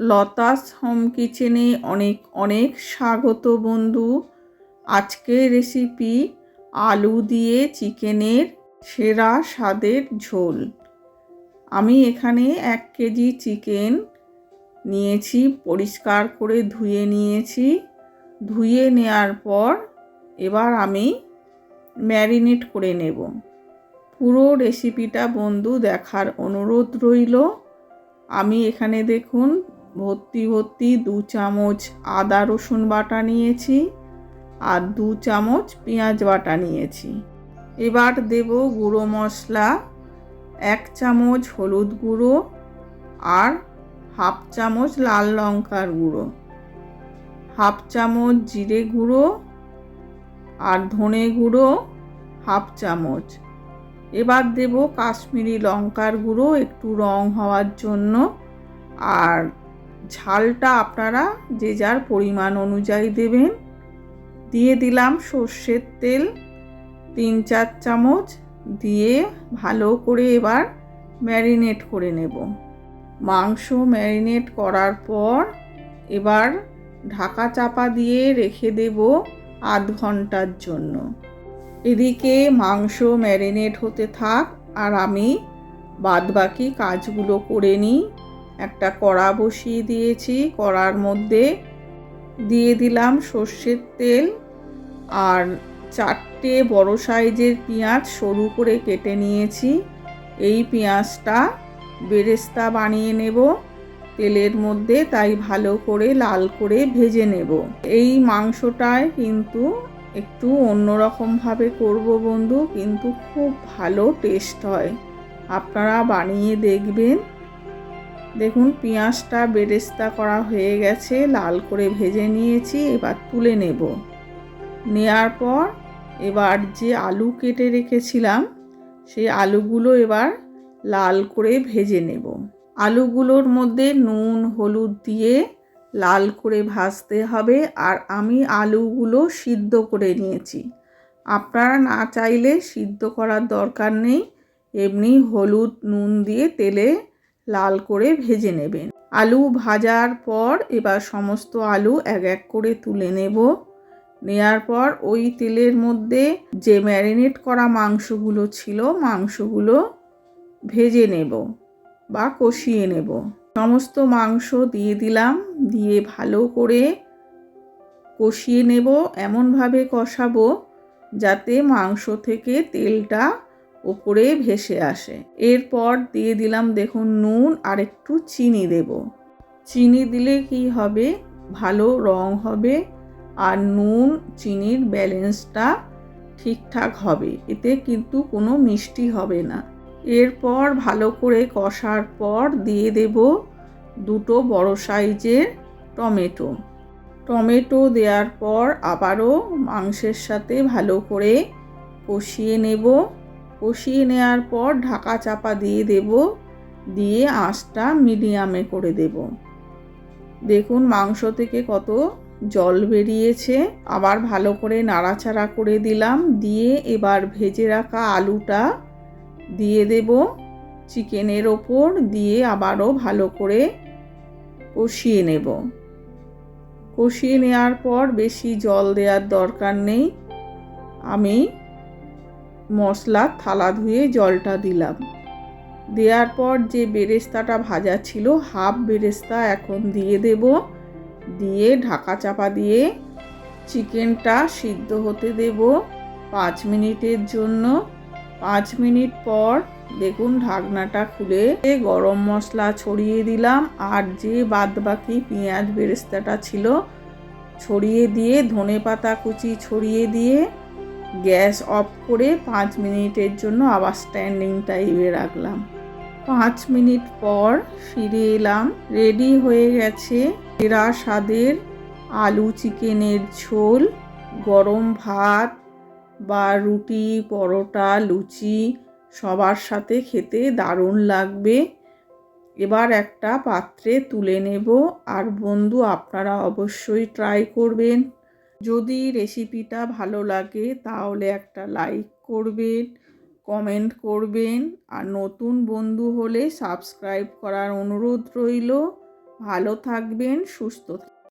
Lata's home কিচেনে অনেক অনেক স্বাগত বন্ধু। আজকের রেসিপি আলু দিয়ে চিকেনের সেরা স্বাদের ঝোল। আমি এখানে এক কেজি চিকেন নিয়েছি, পরিষ্কার করে ধুয়ে নিয়েছি। ধুয়ে নেওয়ার পর এবার আমি ম্যারিনেট করে নেব। পুরো রেসিপিটা বন্ধু দেখার অনুরোধ রইল। আমি এখানে দেখুন ভর্তি ভর্তি দু চামচ আদা রসুন বাটা নিয়েছি আর দু চামচ পেঁয়াজ বাটা নিয়েছি। এবার দেব গুঁড়ো মশলা, এক চামচ হলুদ গুঁড়ো আর হাফ চামচ লাল লঙ্কার গুঁড়ো, হাফ চামচ জিরে গুঁড়ো আর ধনে গুঁড়ো হাফ চামচ। এবার দেব কাশ্মীরি লঙ্কার গুঁড়ো, একটু রং হওয়ার জন্য আর ঝালটা আপনারা যে যার পরিমাণ অনুযায়ী দেবেন। দিয়ে দিলাম সর্ষের তেল, তিন চার চামচ। দিয়ে ভালো করে এবার ম্যারিনেট করে নেব। মাংস ম্যারিনেট করার পর এবার ঢাকা চাপা দিয়ে রেখে দেব আধ ঘণ্টার জন্য। এদিকে মাংস ম্যারিনেট হতে থাক আর আমি বাদবাকি কাজগুলো করে নিই। একটা কড়া বসিয়ে দিয়েছি। কড়ার মধ্যে দিয়ে দিলাম সর্ষের তেল আর চারটে বড় সাইজের পেঁয়াজ সরু করে কেটে নিয়েছি। এই পেঁয়াজটা বেরেস্তা বানিয়ে নেব। তেলের মধ্যে তাই ভালো করে লাল করে ভেজে নেব। এই মাংসটায় কিন্তু একটু অন্যরকমভাবে করব বন্ধু, কিন্তু খুব ভালো টেস্ট হয়। আপনারা বানিয়ে দেখবেন। দেখুন, পেঁয়াজটা বেরেস্তা করা হয়ে গেছে, লাল করে ভেজে নিয়েছি, এবার তুলে নেব। নেয়ার পর এবার যে আলু কেটে রেখেছিলাম, সেই আলুগুলো এবার লাল করে ভেজে নেব। আলুগুলোর মধ্যে নুন, হলুদ দিয়ে লাল করে ভাজতে হবে, আর আমি আলুগুলো সিদ্ধ করে নিয়েছি। আপনারা না চাইলে সিদ্ধ করার দরকার নেই, এমনি হলুদ, নুন দিয়ে তেলে লাল করে ভেজে নেবেন। আলু ভাজার পর এবার সমস্ত আলু এক এক করে তুলে নেব। নেয়ার পর ওই তেলের মধ্যে যে ম্যারিনেট করা মাংসগুলো ছিল, মাংসগুলো ভেজে নেব বা কষিয়ে নেব। সমস্ত মাংস দিয়ে দিলাম, দিয়ে ভালো করে কষিয়ে নেব। এমনভাবে কষাবো যাতে মাংস থেকে তেলটা ওপরে ভেসে আসে। এরপর দিয়ে দিলাম দেখুন নুন আর একটু চিনি দেব। চিনি দিলে কি হবে? ভালো রং হবে আর নুন, চিনির ব্যালেন্সটা ঠিকঠাক হবে। এতে কিন্তু কোনো মিষ্টি হবে না। এরপর ভালো করে কষার পর দিয়ে দেব দুটো বড় সাইজের টমেটো। টমেটো দেওয়ার পর আবারও মাংসের সাথে ভালো করে কষিয়ে নেব। কষিয়ে নেওয়ার পর ঢাকা চাপা দিয়ে দেব, দিয়ে আঁচটা মিডিয়ামে করে দেব। দেখুন মাংস থেকে কত জল বেরিয়েছে। আবার ভালো করে নাড়াচাড়া করে দিলাম, দিয়ে এবার ভেজে রাখা আলুটা দিয়ে দেব চিকেনের ওপর, দিয়ে আবারও ভালো করে কষিয়ে নেব। কষিয়ে নেওয়ার পর বেশি জল দেওয়ার দরকার নেই। আমি মশলার থালা ধুয়ে জলটা দিলাম। দেওয়ার পর যে বেরেস্তাটা ভাজা ছিল, হাফ বেরেস্তা এখন দিয়ে দেব। দিয়ে ঢাকা চাপা দিয়ে চিকেনটা সিদ্ধ হতে দেব পাঁচ মিনিটের জন্য। পাঁচ মিনিট পর দেখুন ঢাকনাটা খুলে গরম মশলা ছড়িয়ে দিলাম আর যে বাদ বাকি পেঁয়াজ বেরেস্তাটা ছিল, ছড়িয়ে দিয়ে ধনে পাতা কুচি ছড়িয়ে দিয়ে গ্যাস অফ করে পাঁচ মিনিটের জন্য আবার স্ট্যান্ডিং টাইমে রাখলাম। পাঁচ মিনিট পর ফিরে এলাম। রেডি হয়ে গেছে এরা স্বাদের আলু চিকেনের ঝোল, গরম ভাত বা রুটি, পরোটা, লুচি, সবার সাথে খেতে দারুণ লাগবে। এবার একটা পাত্রে তুলে নেব। আর বন্ধু, আপনারা অবশ্যই ট্রাই করবেন। যদি রেসিপিটা ভালো লাগে, তাহলে একটা লাইক করবেন কমেন্ট করবেন। আর নতুন বন্ধু হলে সাবস্ক্রাইব করার অনুরোধ রইল। ভালো থাকবেন, সুস্থ